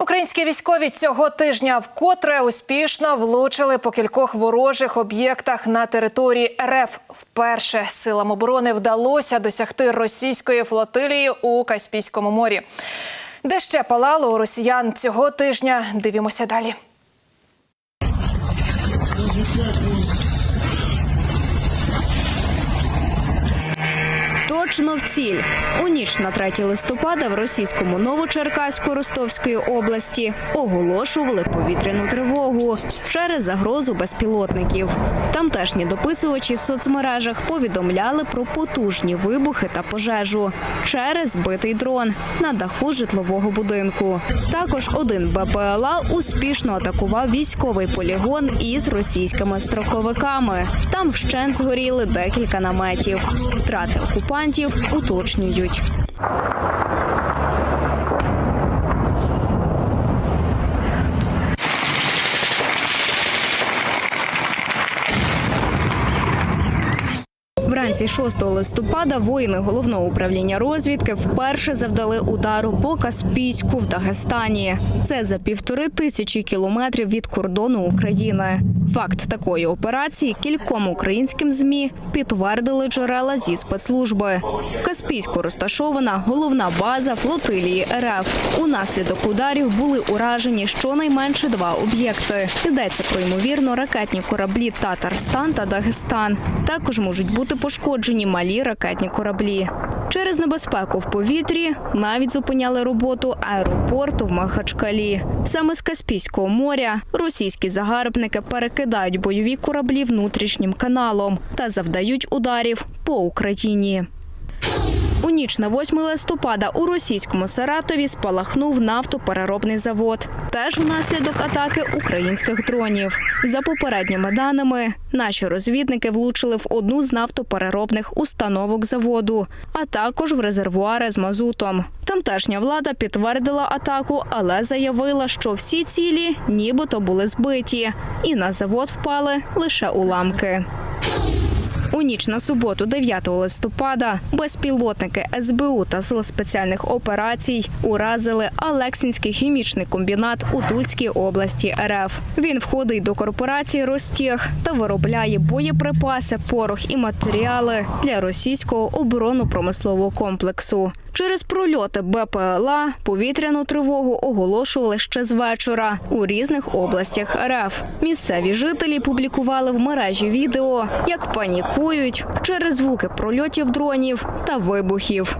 Українські військові цього тижня вкотре успішно влучили по кількох ворожих об'єктах на території РФ. Вперше силам оборони вдалося досягти російської флотилії у Каспійському морі. Де ще палало у росіян цього тижня? Дивімося далі. Точно в ціль. У ніч на 3 листопада в російському Новочеркаську Ростовської області оголошували повітряну тривогу через загрозу безпілотників. Тамтешні дописувачі в соцмережах повідомляли про потужні вибухи та пожежу через збитий дрон на даху житлового будинку. Також один БПЛА успішно атакував військовий полігон із російськими строковиками. Там вщент згоріли декілька наметів. Втрати окупантів уточнюють. Вранці 6 листопада воїни головного управління розвідки вперше завдали удару по Каспійську в Дагестані. Це за півтори тисячі кілометрів від кордону України. Факт такої операції кільком українським змі підтвердили джерела зі спецслужби. В Каспійську розташована головна база флотилії РФ. Унаслідок ударів були уражені щонайменше два об'єкти. Йдеться про ймовірно ракетні кораблі Татарстан та Дагестан. Також можуть бути пошкоджені малі ракетні кораблі. Через небезпеку в повітрі навіть зупиняли роботу аеропорту в Махачкалі. Саме з Каспійського моря російські загарбники перекидають бойові кораблі внутрішнім каналом та завдають ударів по Україні. У ніч на 8 листопада у російському Саратові спалахнув нафтопереробний завод. Теж внаслідок атаки українських дронів. За попередніми даними, наші розвідники влучили в одну з нафтопереробних установок заводу, а також в резервуари з мазутом. Тамтешня влада підтвердила атаку, але заявила, що всі цілі нібито були збиті, і на завод впали лише уламки. У ніч на суботу, 9 листопада, безпілотники СБУ та сил спеціальних операцій уразили Алексінський хімічний комбінат у Тульській області РФ. Він входить до корпорації Ростех та виробляє боєприпаси, порох і матеріали для російського оборонно-промислового комплексу. Через прольоти БПЛА повітряну тривогу оголошували ще з вечора у різних областях РФ. Місцеві жителі публікували в мережі відео, як панікують через звуки прольотів дронів та вибухів.